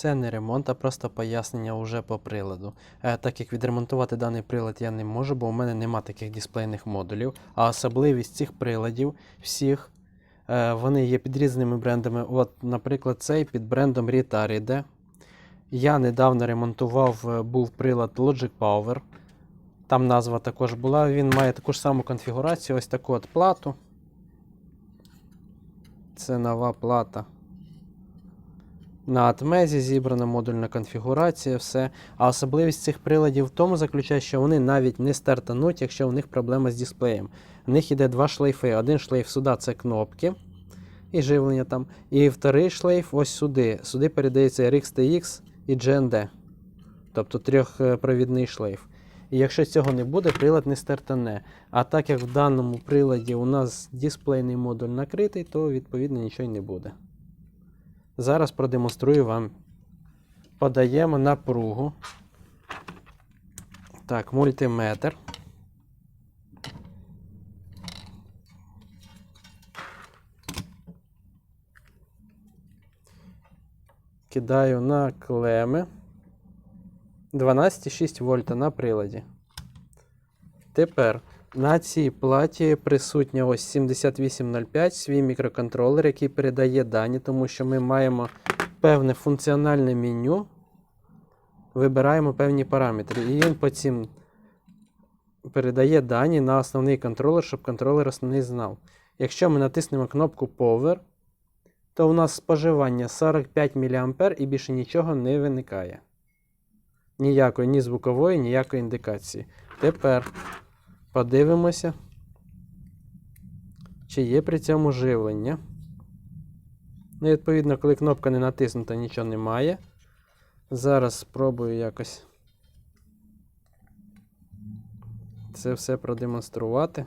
Це не ремонт, а просто пояснення уже по приладу. Е, так як відремонтувати даний прилад я не можу, бо у мене нема таких дисплейних модулів. А особливість цих приладів всіх, е, вони є під різними брендами. От, наприклад, цей під брендом Ritar. Я недавно ремонтував, е, був прилад Logic Power. Там назва також була. Він має таку ж саму конфігурацію, ось таку от плату. Це нова плата. На атмезі зібрана модульна конфігурація, все. А особливість цих приладів в тому заключає, що вони навіть не стартануть, якщо у них проблема з дисплеєм. В них іде два шлейфи. Один шлейф сюди це кнопки і живлення там. І вторий шлейф ось сюди. Сюди передається RX TX і GND. Тобто трьохпровідний шлейф. І якщо цього не буде, прилад не стартане. А так як в даному приладі у нас дисплейний модуль накритий, то відповідно нічого й не буде. Зараз продемонструю вам. Подаємо напругу. Так, мультиметр. Кидаю на клеми. 12,6 вольта на приладі. Тепер на цій платі присутня ось 7805 свій мікроконтролер, який передає дані, тому що ми маємо певне функціональне меню. Вибираємо певні параметри. І він по цим передає дані на основний контролер, щоб контролер основний знав. Якщо ми натиснемо кнопку Power, то у нас споживання 45 мА і більше нічого не виникає. Ніякої ні звукової, ніякої індикації. Тепер подивимося, чи є при цьому живлення. Ну, і відповідно, коли кнопка не натиснута, нічого немає. Зараз спробую якось це все продемонструвати.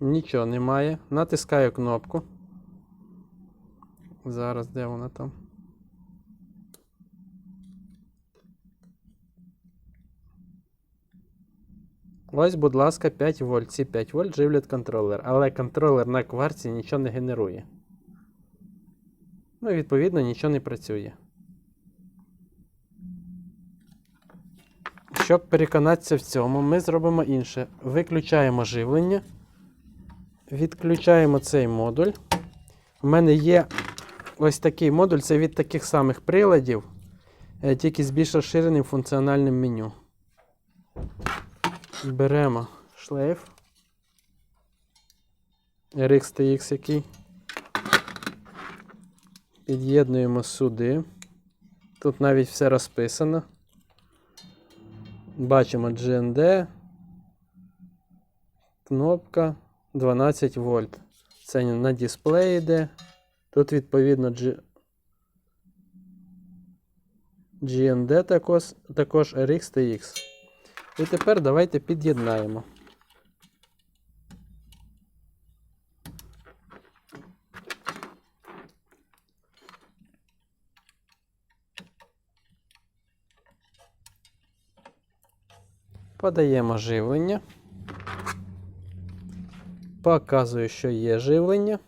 Нічого немає. Натискаю кнопку. Зараз де вона там? Ось, будь ласка, 5 вольт. Ці 5 вольт живлять контролер. Але контролер на кварці нічого не генерує. Ну і відповідно нічого не працює. Щоб переконатися в цьому, ми зробимо інше. Виключаємо живлення. Відключаємо цей модуль. У мене є ось такий модуль, це від таких самих приладів, е, тільки з більш розширеним функціональним меню. Беремо шлейф. RX TX який. Під'єднуємо сюди. Тут навіть все розписано. Бачимо GND. Кнопка. 12 вольт. Це на дисплеї йде. Тут, відповідно, G... GND також, також RX TX. І тепер давайте під'єднаємо. Подаємо живлення. Показую, що є живлення.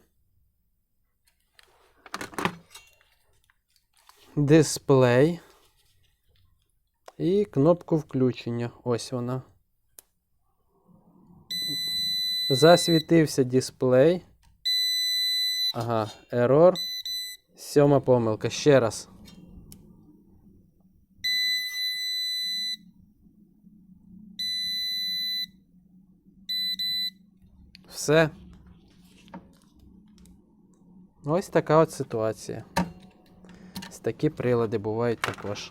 Дисплей. І кнопку включення. Ось вона. Засвітився дисплей. Ага, ерор. Сьома помилка. Ще раз. Все. Ось така от ситуація. Такі прилади бувають також.